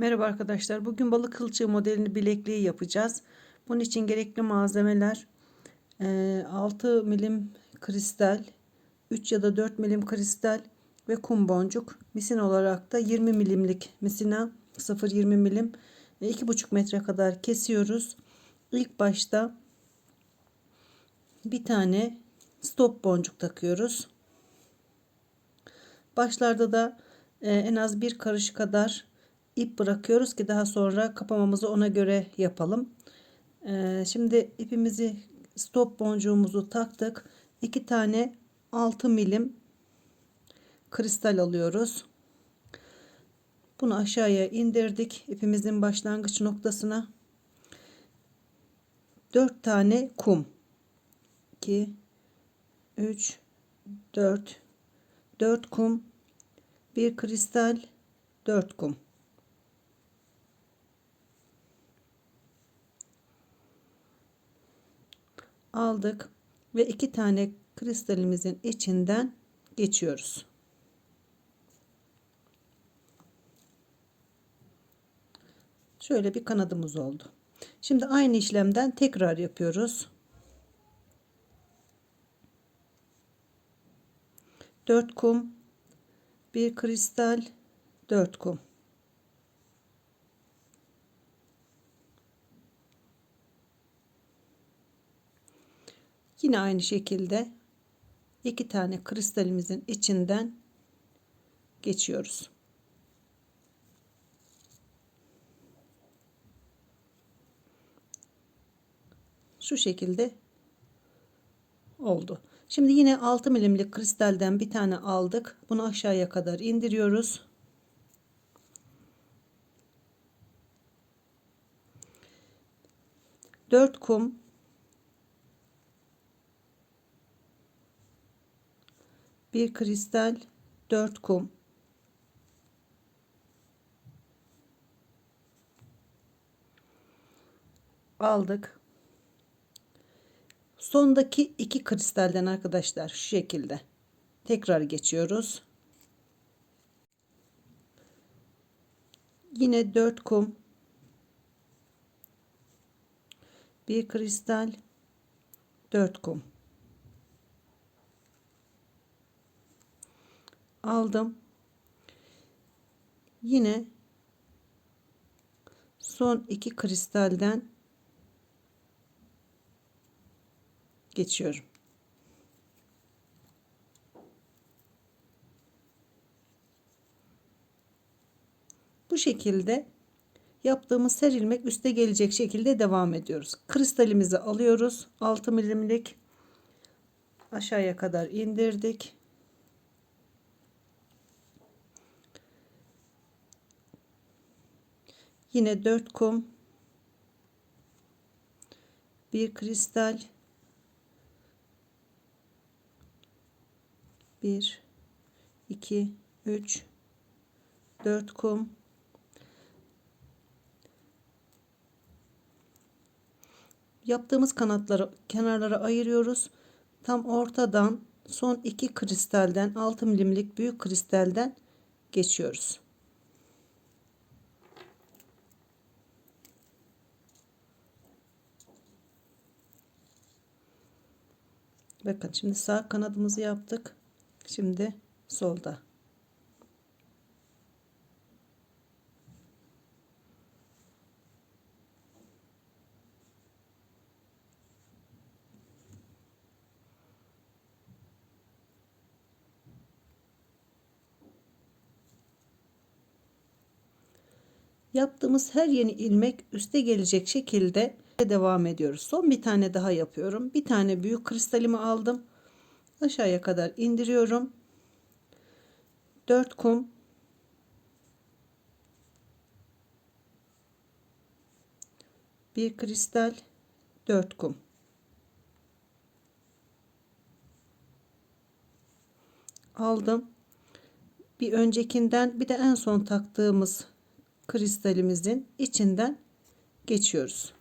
Merhaba arkadaşlar. Bugün balık kılçığı modelini bilekliği yapacağız. Bunun için gerekli malzemeler 6 milim kristal, 3 ya da 4 milim kristal ve kum boncuk. Misin olarak da 20 milimlik misina 0.20 milim 2,5 metre kadar kesiyoruz. İlk başta bir tane stop boncuk takıyoruz. Başlarda da en az bir karış kadar ip bırakıyoruz ki daha sonra kapamamızı ona göre yapalım. Ee, şimdi ipimizi stop boncuğumuzu taktık. İki tane 6 milim kristal alıyoruz. Bunu aşağıya indirdik. ipimizin başlangıç noktasına. 4 tane kum. 2 3 4 4 kum, bir kristal, 4 kum. Aldık ve iki tane kristalimizin içinden geçiyoruz. Şöyle bir kanadımız oldu. Şimdi aynı işlemden tekrar yapıyoruz. 4 kum, bir kristal, 4 kum. Yine aynı şekilde iki tane kristalimizin içinden geçiyoruz. Şu şekilde oldu. Şimdi yine 6 milimlik kristalden bir tane aldık. Bunu aşağıya kadar indiriyoruz. Dört kum bir kristal 4 kum. Aldık. Sondaki iki kristalden arkadaşlar şu şekilde. Tekrar geçiyoruz. Yine 4 kum. Bir kristal 4 kum aldım. Yine son iki kristalden geçiyorum. Bu şekilde yaptığımız her ilmek üste gelecek şekilde devam ediyoruz. Kristalimizi alıyoruz. 6 milimlik aşağıya kadar indirdik. Yine 4 kum. Bir kristal. bir, iki, üç, dört kum. Yaptığımız kanatları kenarlara ayırıyoruz. Tam ortadan son iki kristalden 6 milimlik büyük kristalden geçiyoruz. Bakın şimdi sağ kanadımızı yaptık. Şimdi solda. Yaptığımız her yeni ilmek üste gelecek şekilde devam ediyoruz. Son bir tane daha yapıyorum. Bir tane büyük kristalimi aldım. Aşağıya kadar indiriyorum. 4 kum bir kristal 4 kum aldım bir öncekinden bir de en son taktığımız kristalimizin içinden geçiyoruz.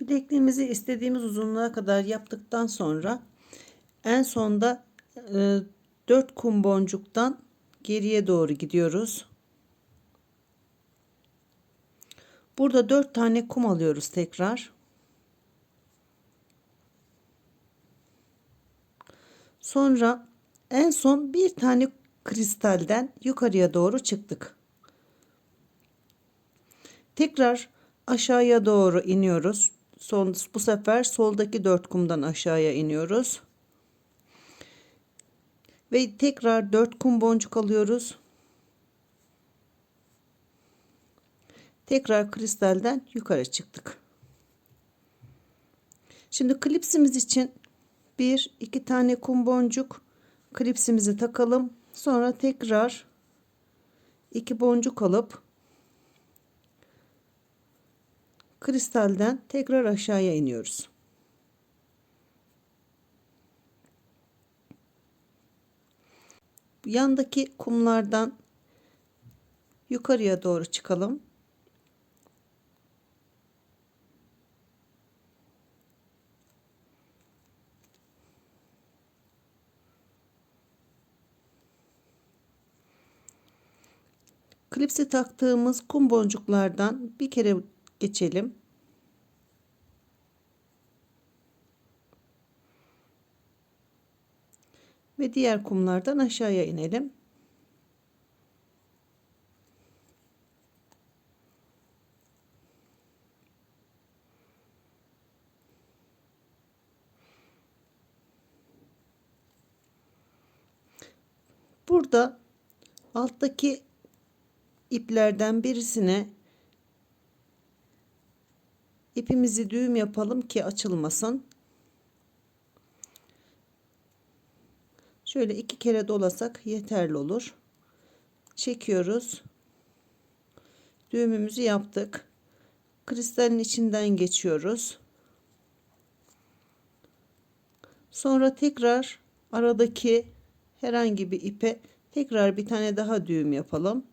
Bilekliğimizi istediğimiz uzunluğa kadar yaptıktan sonra en sonda e, 4 kum boncuktan geriye doğru gidiyoruz. Burada 4 tane kum alıyoruz tekrar. Sonra en son bir tane kristalden yukarıya doğru çıktık. Tekrar aşağıya doğru iniyoruz. Son, bu sefer soldaki dört kumdan aşağıya iniyoruz. Ve tekrar dört kum boncuk alıyoruz. Tekrar kristalden yukarı çıktık. Şimdi klipsimiz için bir iki tane kum boncuk klipsimizi takalım. Sonra tekrar iki boncuk alıp kristalden tekrar aşağıya iniyoruz. Yandaki kumlardan yukarıya doğru çıkalım. Klipsi taktığımız kum boncuklardan bir kere geçelim. Ve diğer kumlardan aşağıya inelim. Burada alttaki iplerden birisine ipimizi düğüm yapalım ki açılmasın. Şöyle iki kere dolasak yeterli olur. Çekiyoruz. Düğümümüzü yaptık. Kristalin içinden geçiyoruz. Sonra tekrar aradaki herhangi bir ipe tekrar bir tane daha düğüm yapalım.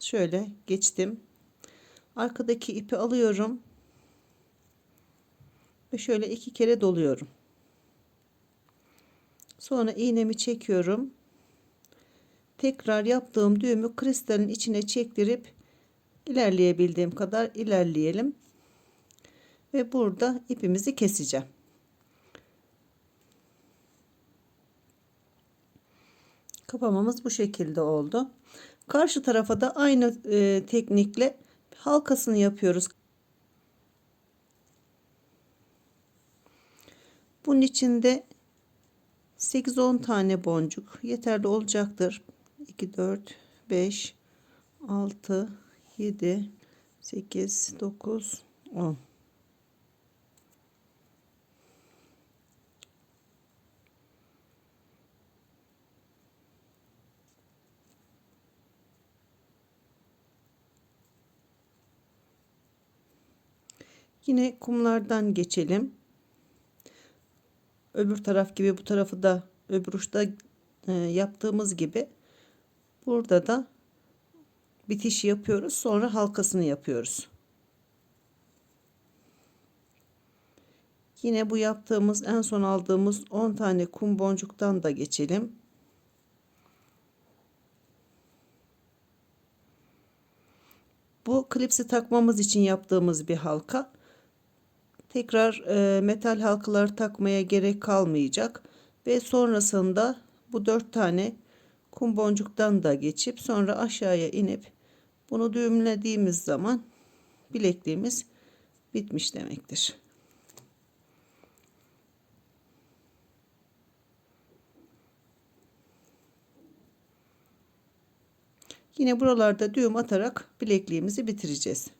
Şöyle geçtim. Arkadaki ipi alıyorum. Ve şöyle iki kere doluyorum. Sonra iğnemi çekiyorum. Tekrar yaptığım düğümü kristalin içine çektirip ilerleyebildiğim kadar ilerleyelim. Ve burada ipimizi keseceğim. Kapamamız bu şekilde oldu. Karşı tarafa da aynı e, teknikle halkasını yapıyoruz. Bunun içinde 8-10 tane boncuk yeterli olacaktır. 2, 4, 5, 6, 7, 8, 9, 10. Yine kumlardan geçelim. Öbür taraf gibi bu tarafı da öbür uçta e, yaptığımız gibi burada da bitiş yapıyoruz. Sonra halkasını yapıyoruz. Yine bu yaptığımız en son aldığımız 10 tane kum boncuktan da geçelim. Bu klipsi takmamız için yaptığımız bir halka tekrar e, metal halkalar takmaya gerek kalmayacak ve sonrasında bu dört tane kum boncuktan da geçip sonra aşağıya inip bunu düğümlediğimiz zaman bilekliğimiz bitmiş demektir. Yine buralarda düğüm atarak bilekliğimizi bitireceğiz.